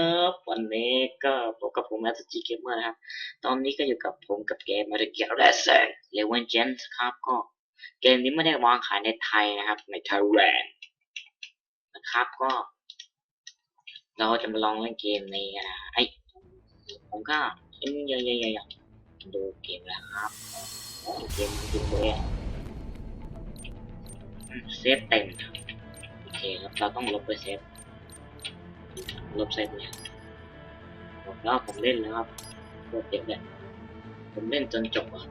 ครับ วันนี้ก็พบกับผมแอสจีเกมเมอร์นะครับ ตอนนี้ก็อยู่กับผมกับเกมมาริเกียร์แรสเซเลเวนเจนส์ครับก็เกมนี้ไม่ได้วางขายในไทยนะครับ ในไทยแลนด์นะครับก็ เราจะมาลองเล่นเกมในอ่าไอผมก็เอ็นเยอะๆๆดูเกมแล้วครับเกมจริงเลยเซฟเต็มโอเคครับเราต้องลบไปเซฟ ลบเซตเนี่ยผมแล้วผมเล่นแล้วครับโคตรเจ็บเลยผมเล่นจนจบอะ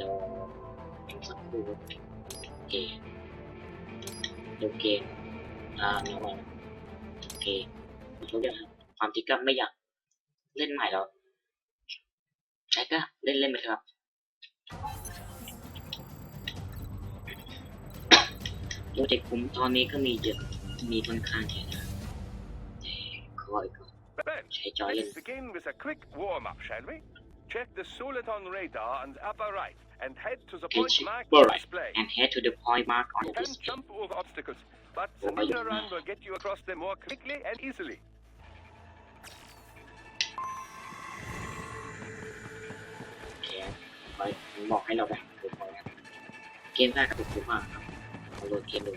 รอสักครู่โอเคโอเคอ่าเดี๋ยวก่อนโอเคทุกอย่างความที่ก็ไม่อยากเล่นใหม่แล้วแต่ก็เล่นเล่นไปเถอะครับ โปรเจกต์ผมตอนนี้ก็มีเยอะมีค่อนข้างเยอะนะแต่ขออีกก่อน Ben, ใช้จอยเล่น let's begin with a quick warm-up, shall we? Check the Soliton radar on the upper right and head to the point check marked upper on right. display. and head to the point mark on You the can display jump over obstacles, but the Oh, I ninja don't run know. will get you across them more quickly and easily. โอเคคอยบอกให้เราแบบถูกพอนะเกมแรกกระตุกถูกมา กครับเอาโหลดเกมดู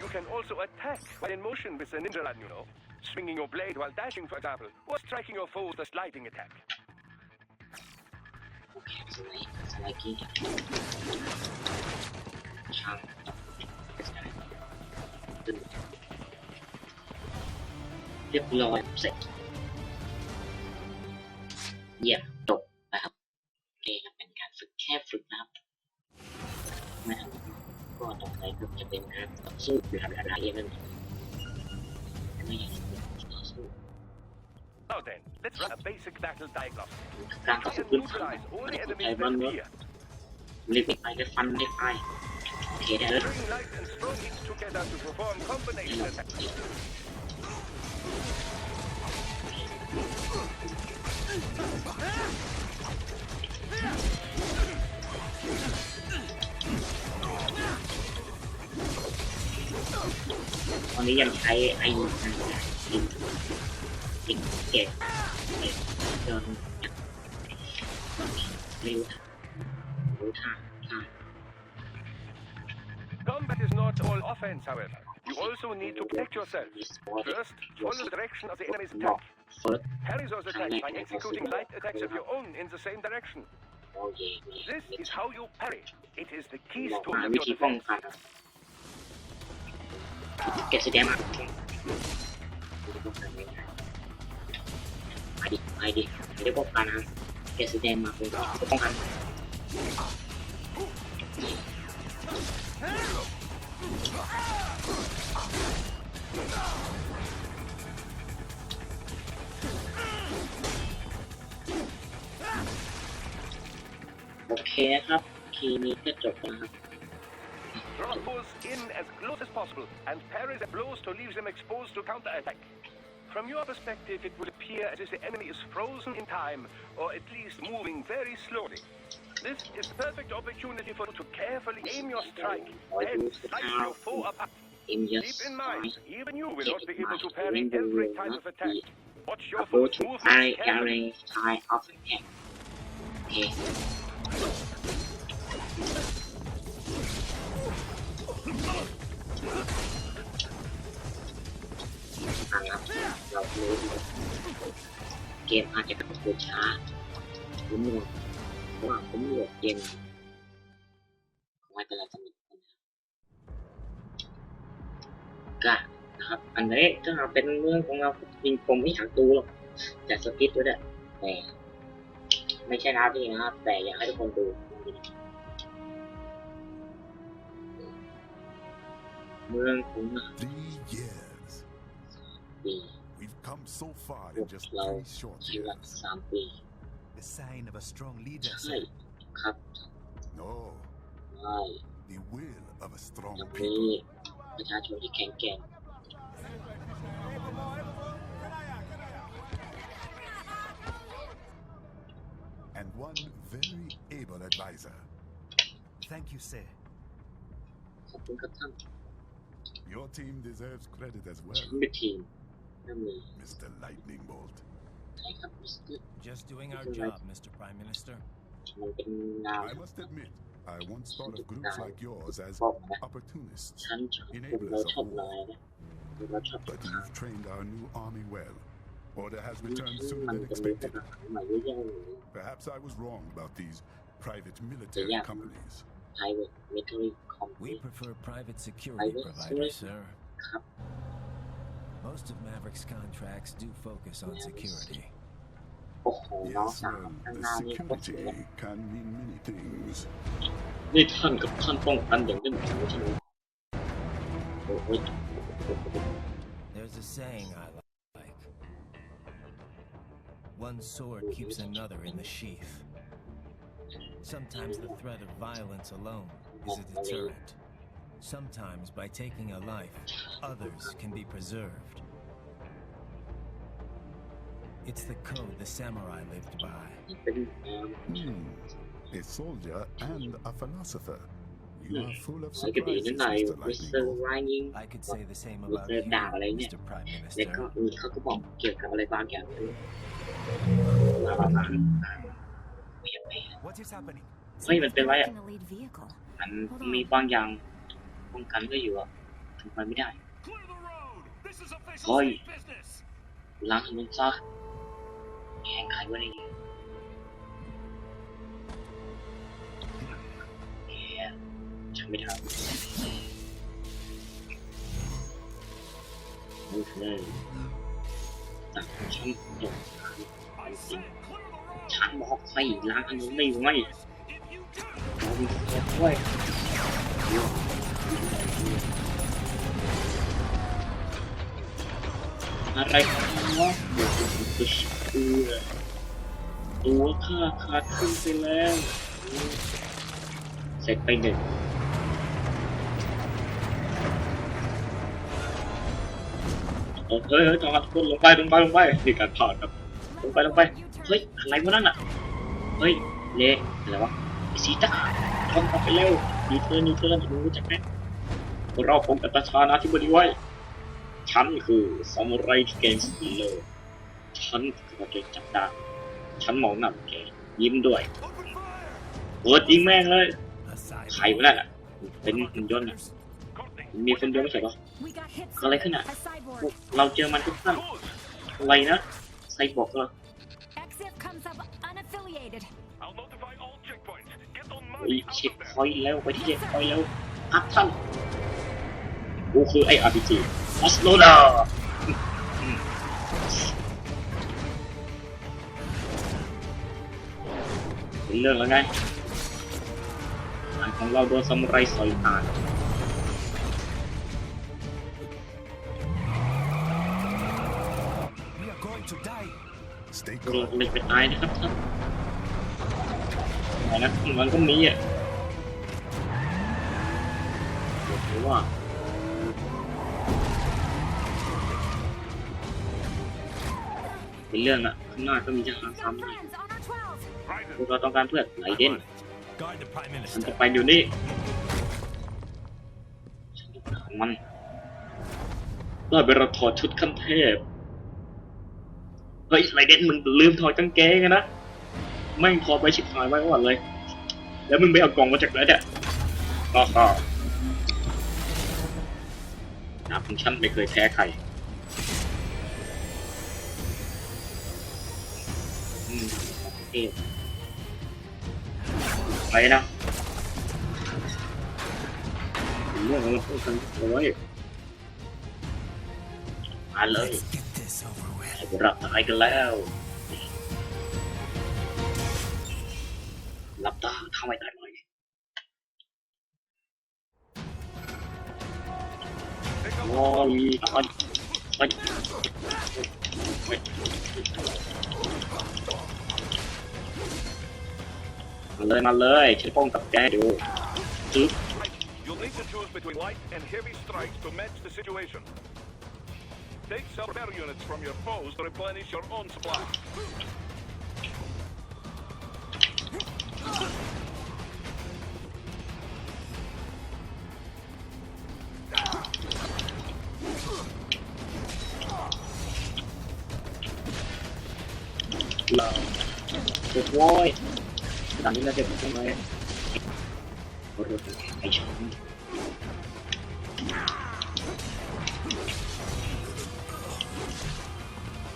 You can also attack while in motion with the ninja run, you know. Swinging your blade while dashing, for example, or striking your foe with a sliding attack. โอ เคสไลด์สไลด์กี้ช่างตึ้งเรียบร้อยเสร็จเยี่ยมจบนะครับโอเคครับเป็นการฝึกแค่ฝึกนะครับไม่ทำก็ต่อไปก็จะเป็นการต่อสู้หรืออะไรเองนั่นเองไม่อยากจะต่อสู้ Now then, let's run a basic battle diagnostic. การต่อ Try สู้ and พื้นฐาน neutralize all ไม่ the ได้เข้าใจ enemies บ้าง that เนอะ appear. รีบไปเลยฟันไม่ไปโอเคได้แล้ว Bring light and strong hits together to perform combination attacks. ตอนนี้ยังใช้ไอ้ดินดินเกตเกตจนไม่รู้รู้ท่าท่า Combat is not all offense, however. You also need to protect yourself. มีสปอร์ต First, follow the direction of the enemy's บอก attack. เฟิร์ส Parry those attacks by executing light attacks of your own in the same direction. โอเคมี This is how you parry. It is the บอก keystone หา of วิ your ธีป้อง defense. กันเก็บสีแดงมาไปดิไปดิไม่ ได้ป้องกันนะเก็บสีแดงมาเป็นป้องกันโอเคนะครับคีย์นี้ก็จบแล้วนะครับ Draw foes in as close as possible and parry their blows to leave them exposed to counterattack. From your perspective, it will appear as if the enemy is frozen in time, or at least moving very slowly. This is the perfect opportunity for you to carefully aim your strike, then slice your foe apart. เอ็มยัส Keep in ไซ mind, ส์ even you will not be Keep in able to mind, parry even every you type will of not attack. be Watch your go foe's to movements I carefully. array side of attack โอเคอ่าครับเรารู้เกมอาจจะกระตุกช้าผมหมดเพราะว่าผมโหลดเกมไม่เป็นไรสนุกนะครับก็นะครับ อันนี้ถ้าเป็นเรื่องของเราจริงผมไม่อยากดูหรอกแต่สกิปด้วยแหละแต่ไม่ใช่นะพี่นะครับ แต่อยากให้ทุกคนดูเมืองของเรา Three years. ปี We've come so far พว in ก just เรา three short ใช้เวลา years. สามปี The sign of a strong leader, ใช่ sir. ครับ No, ใช่ the will of a strong อย่าง people. นี้ประชาชนที่แข็งแกร่ง one very able advisor. Thank you, sir. ขอบคุณครับท่าน Your team deserves credit as ฉัน well, เป็นทีมนั่นมี Mr. Lightning Bolt. ใช่ครับ Just, Just doing our job, Mr. Prime Minister. I must admit, I once thought of groups like yours as opportunists, enablers of war. But you've trained our new army well. Order has returned sooner than expected. Perhaps I was wrong about these private military companies. We prefer private security providers, sir. Most of Maverick's contracts do focus on security. โอ้โหน้อง Yes, สาว well, ข้างห the น้านี่โคตรสวยเลย security can mean many things. นี่ท่านกับท่านป้องกันอย่างเข้มแข็งใช่ไหมโอ้โห There's a saying I like. One sword keeps another in the sheath. Sometimes the threat of violence alone is a deterrent. Sometimes by taking a life, others can be preserved. It's the code the samurai lived by. เป็นเอ่อ Hmm. A soldier and a philosopher. You are full of ใส่กระบี่ surprises, นิดหน่อย Mr. มิส Lightning เตอร์ Bolt. ไรยิง I could say the same With about the you, dao đấy nhỉ? Mr. Prime แล้วก็ Minister. มีเขาก็บอกเกี่ยวกับอะไรบางอย่างด้วยบลาบลาบลาไม่อยากไป What is happening? เฮ้ยมันเป็นไรอะ In the lead vehicle. มันมีบางอย่างป้องกันก็อยู่อะทำไปไม่ได้ Clear the road! This is official Oi. state business! ล้างถนนซะ แข่งใครวะเนี่ยแย่ฉันไม่ทำนี่คือตัดฉันตก I said clear the road! ฉันบอกให้ล้างถนนไม่ไหวเรามีเสียด้วยอะไรกันวะโอ้โห ตัวตัวข้าขาดขึ้นไปแล้วเสร็จไปหนึ่งเออเฮ้ยเฮ้ยจอดคนลงไปลงไปลงไปนี่การผ่านครับลงไปลงไป เฮ้ยอะไรวะนั่นอะ เฮ้ยเละอะไรวะไอ้สีตาทำกลับไปเร็วยูเทิร์นยูเทิร์นมึงรู้จักไหมเราคงกับประธานาธิบดีไว้ ฉันคือซามูไรที่เก่งสุดโลก ฉันคือพระเจ้าจักรดาฉันมองหน้าแกยิ้มด้วยเปิดยิงแม่งเลยใครวะนั่นอะเป็นหุ่นยนต์อะมีคนยนต์ไม่ใช่ปะอะไรขึ้นอะเราเจอมันทุกท่านอะไรนะไซบอร์กเหรอไอ้ money out เช็คพอยต์แล้วไปที่เช็คพอยต์แล้วอักท่านกูคือไอ้ RPG ออสโลดา เป็นเรื่องแล้วไงอันของเราโดนซามูไรสอยตาย We are going to die. Stay เรา calm. ไม่ไปตายนะครับท่านไหนนะมันก็มีอะหรือว่าเป็นเรื่องอะข้างหน้าก็มีทหาร We've ซ้ำ พวกเราต้องการเพื่อนไหลเด่น Guard the Prime มัน Minister. จะไปเดี๋ยวนี้ฉันต้องการมันได้เวลาถอดชุดขั้นเทพเฮ้ยไรเด่นมึงลืมถอดกางเกงอะนะไม่งถอดไปชิบหายไว้ก่อนเลย แล้วมึงไปเอากล่องมาจากไหนเนี่ยก็ก็ดาบของฉันไม่เคยแพ้ใครอืมเอ๊ะ ไปนะเรื่องของเราพูดกันเอาไว้มาเลย Let's get this over with. ให้เราตายกันแล้วหลับตาทำไมตายหน่อย Pick up โอ้ยตายไป มาเลยมาเลยฉันป้องกับแกดูจึ๊บ Right. You'll need to choose between light and heavy strikes to match the situation. Take some repair units from your foes to replenish your own supply. เราเจ็บโว้ย ตอนนี้เราจ็บใช่ไหมโอ้โหไอช้อน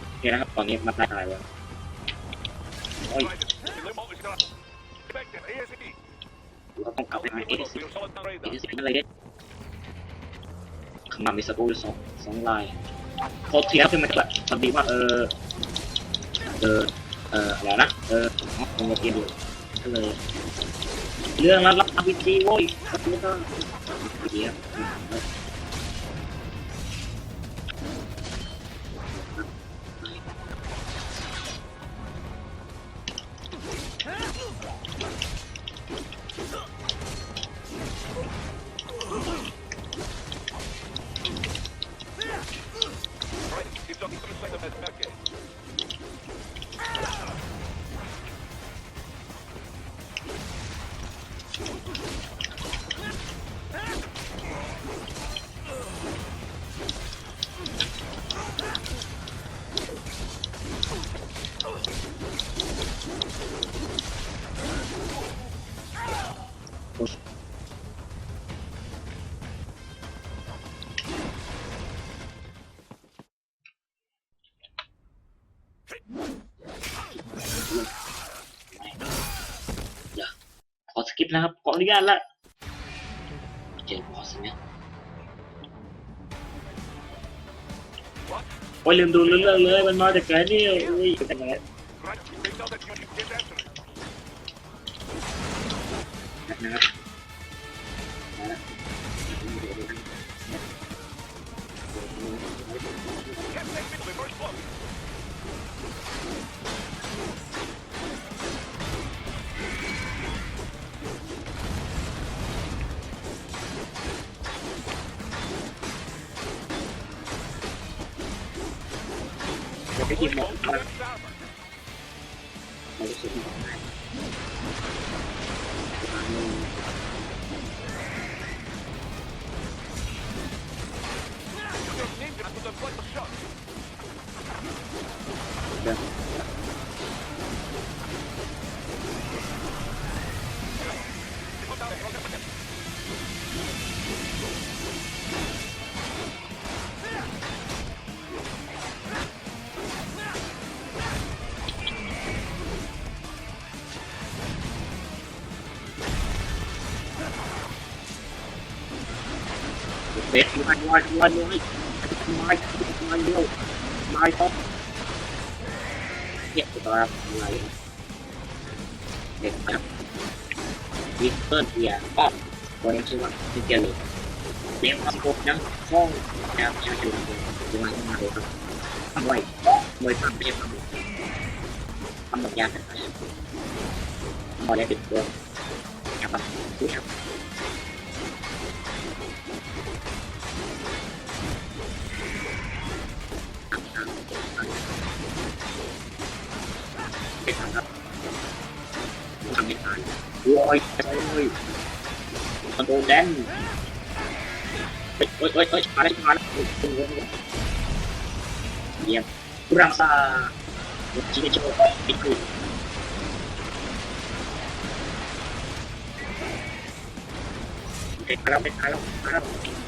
โอเคนะครับ ตอนนี้มันได้ตายแล้วโอ้ยเราต้องกลับไปไหาเอสเอ radar. สอะไรเนี่ยขมามีสกูสองสองลายโคตรเทียบขึ้นมาแบบพอดีว่าเออเออเอออะไรนะเออคงมาเทียบอยู่ เลย เรื่องรับรับอภิจีโว้ยไม่ต้องเทียบ นะครับขออนุญาตละเจอบอสเนี่ยโอ้ยลืมดูเรื่องเลยมันมาจากไหนเนี่ยอุ้ยเป็นไงนะครับ กินหมด เบสมาลอยลอยลอยลอยลอยเร็วลอยท็อปเนี่ยตัวอะไรเด็กครับวิสเปิร์เบียร์ก็ตัวนี้ชื่อว่าซิเจอร์เลี้ยงความกบยังฟ้องแนวชาจูนตัวมาขึ้นมาเลยครับทำไว้โดยทำไม่ใช่ทำทำแบบยากนะครับพอได้ติดตัวครับดูครับ โอ้ยโอ้ยมันโดนแดนเฮ้ยเฮ้ยเฮ้ยมาได้มาแล้เยี่ยมรังซาจิเนโชปิคุโอเคมาแล้วมาแล้วมาแล้ว